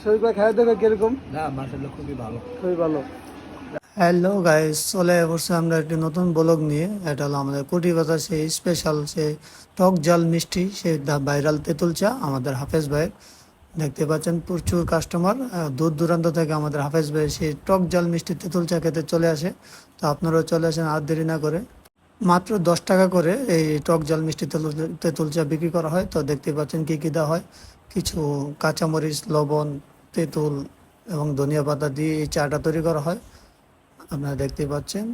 শরীর খাওয়া দাওয়া কীরকম? না মার্শাল্লাহ খুবই ভালো। খুবই ভালো। হ্যালো গাইস চলে বসে আমরা একটি নতুন ব্লগ নিয়ে। এটা হলো আমাদের কুটি বাজার সেই স্পেশাল সেই টক জাল মিষ্টি সেই ভাইরাল তেঁতুল চা আমাদের হাফেজ ভাইয়ের। দেখতে পাচ্ছেন প্রচুর কাস্টমার দূর দূরান্ত থেকে আমাদের হাফেজ ভাই সেই টক জাল মিষ্টি তেঁতুল চা খেতে চলে আসে। তো আপনারাও চলে আসেন আর দেরি না করে। মাত্র দশ টাকা করে এই টক জাল, মিষ্টি তেঁতুল চা বিক্রি করা হয়, তো দেখতে পাচ্ছেন কি কি দেওয়া হয়। কিছু কাঁচামরিচ, লবণ, তেঁতুল এবং ধনিয়া পাতা দিয়ে এই চাটা তৈরি করা হয়। আপনারা দেখতে পাচ্ছেন,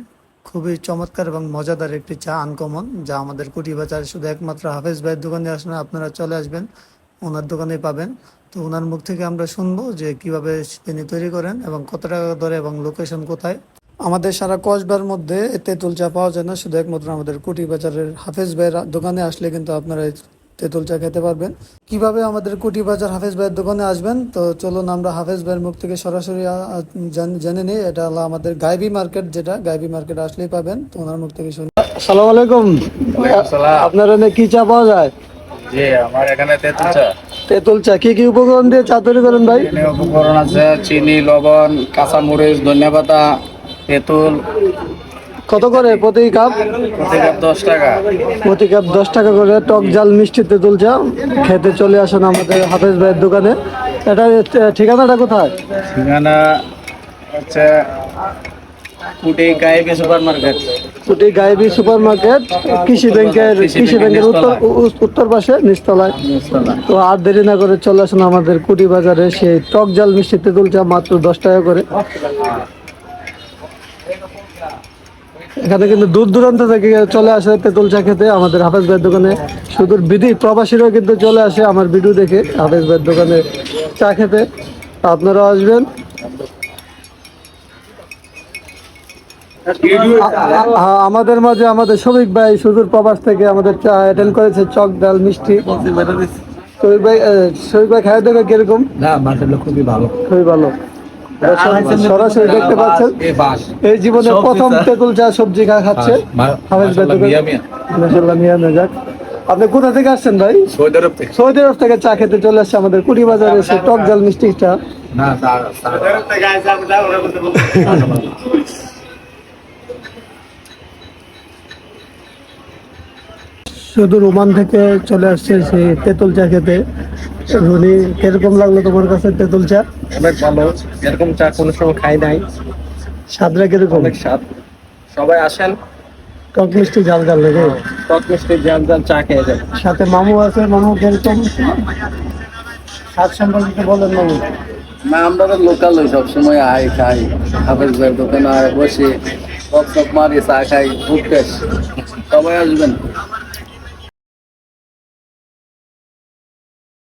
খুবই চমৎকার এবং মজাদার একটি চা আনকমন, যা আমাদের কুটি বাজার শুধু একমাত্র হাফেজ ভাইয়ের দোকানে আসলে আপনারা চলে আসবেন, ওনার দোকানে পাবেন। তো ওনার মুখ থেকে আমরা শুনব যে কীভাবে তিনি তৈরি করেন এবং কত টাকা ধরে এবং লোকেশন কোথায়। আমাদের সারা কসবার মধ্যে তেঁতুল চা পাওয়া যায় না শুধু একমাত্র আমাদের কুটি বাজারের হাফেজ ভাইয়ের দোকানে আসলে কিন্তু আপনারা তেঁতুল চা খেতে পারবেন। কীভাবে আমাদের কুটি বাজার হাফেজ ভাইয়ের দোকানে আসবেন? তো চলুন আমরা হাফেজ ভাইয়ের মুখ থেকে সরাসরি জান- নিই। এটা হলো আমাদের গাইবি মার্কেট যেটা গাইবি মার্কেট আসলেই পাবেন। তো ওনার মুখ থেকে শুনি। আসসালামু আলাইকুম। আপনার এখানে কি চা পাওয়া যায়? জি আমার এখানে তেঁতুল চা তেঁতুল চা কি কি উপকরণ দিয়ে চা তৈরি করেন ভাই? উপকরণ আছে চিনি লবণ কাঁচামরিচ ধনিয়া পাতা তেঁতুল কত করে প্রতি কাপ? প্রতি কাপ দশ টাকা। প্রতি কাপ দশ টাকা করে টক জাল মিষ্টি তেঁতুল চা খেতে চলে আসেন আমাদের হাফেজ ভাইয়ের দোকানে। এটা ঠিকানাটা কোথায়? ঠিকানা হচ্ছে কুটি সুপার মার্কেট কুটি গাইবি সুপার মার্কেট কৃষি ব্যাংকের কৃষি ব্যাংকের উত্তর উত্তর পাশে নিচতলায়। তো আর দেরি না করে চলে আসুন আমাদের কুটি বাজারে। সেই টক জাল মিষ্টি তেঁতুল চা মাত্র দশ টাকা করে। এখানে কিন্তু দূর দূরান্ত থেকে চলে আসে তেঁতুল চা খেতে আমাদের হাফেজ ভাইয়ের দোকানে শুধু বিধি প্রবাসীরাও কিন্তু চলে আসে আমার ভিডিও দেখে হাফেজ ভাইয়ের দোকানে চা খেতে। আপনারাও আসবেন। আমাদের মাঝে আমাদের শফিক ভাই সুদূর প্রবাস থেকে আমাদের চা অ্যাটেন্ড করেছে চক ডাল মিষ্টি। শফিক ভাই শফিক ভাই খাওয়া দাওয়া কীরকম? না খুবই ভালো। খুবই ভালো। সরাসরি দেখতে পাচ্ছেন। এই জীবনে প্রথম তেঁতুল চা সবজি খা খাচ্ছে। হাফেজ ভাই আপনি কোথা থেকে আসছেন ভাই? সৌদি আরব থেকে। সৌদি আরব থেকে চা খেতে চলে আসছে আমাদের কুড়ি বাজারে সে টক জাল মিষ্টি চা। শুধু রোমান থেকে চলে আসছে সেই তেঁতুল চা খেতে। রুনি কীরকম লাগল তোমার কাছে তেঁতুল চা? অনেক ভালো। এরকম চা কোনো সময় খাই নাই। স্বাদটা কীরকম? অনেক স্বাদ। সবাই আসেন। টক মিষ্টি জাল জাল লেগে টক মিষ্টি জাল জাল চা খেয়ে যান। সাথে মামু আছে মামু কীরকম? স্বাদ সম্পর্কে বলেন মামু। না আমরা তো লোকাল ওই সবসময় আই খাই। হাফেজ ভাইয়ের দোকানে আয় বসে। টক টক মারি চা খাই খুব সবাই আসবেন।